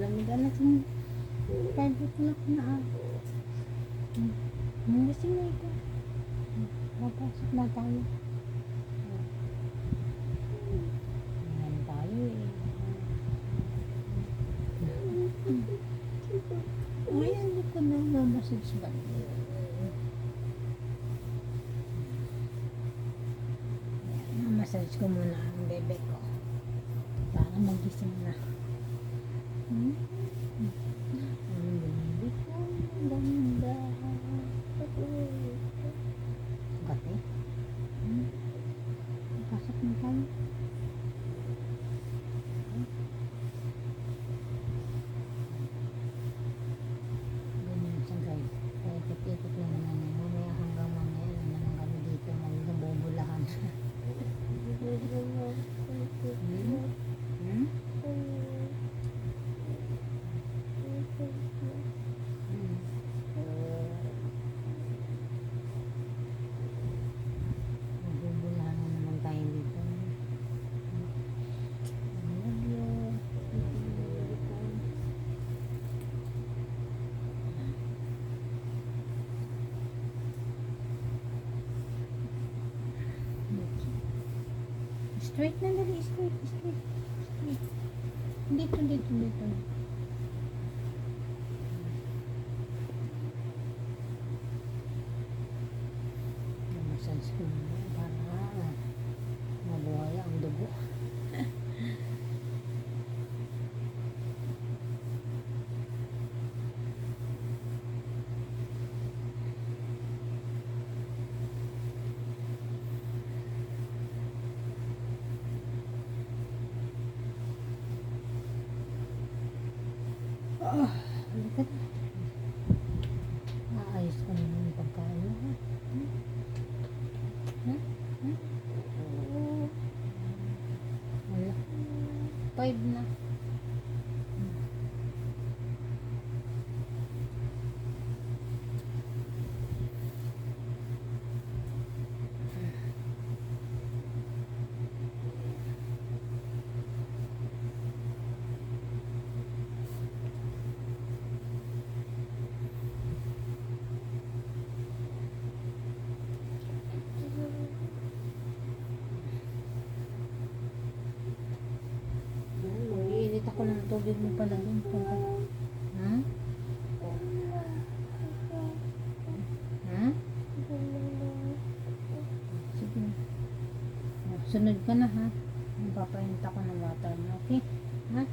natin. Private lock na ah. Hmm. Gising na ito. Papasok na tayo. Ayan tayo eh. Ay, ano ko na mamasage ba? Mamasage ko muna ang bebe ko. Para magising na. Hmm? Ang bebe ko, ang ganda. Gati? Hmm? Pasok na tayo. Ganyan siya guys. Kaya ikot-ikot lang naman yan. Mamaya hanggang mamaya lang naman kami dito. Nabubulahan. hmm? Hmm. Nabubulahan na naman tayo dito. I love you. Straight na dali, straight, straight, straight. Dito, dito, dito. Massage ko muna para mabuhay ang dugo. Ah, halika na. Aayos ko naman yung pagkain ha? Hmm? Ha? Ha? Wala. Five na. Mag-iinit ako ng tubig mo pala dun. Ha? Ha? Sige. Sunod ka na ha. Papainit ako ng water mo. Okay? Ha?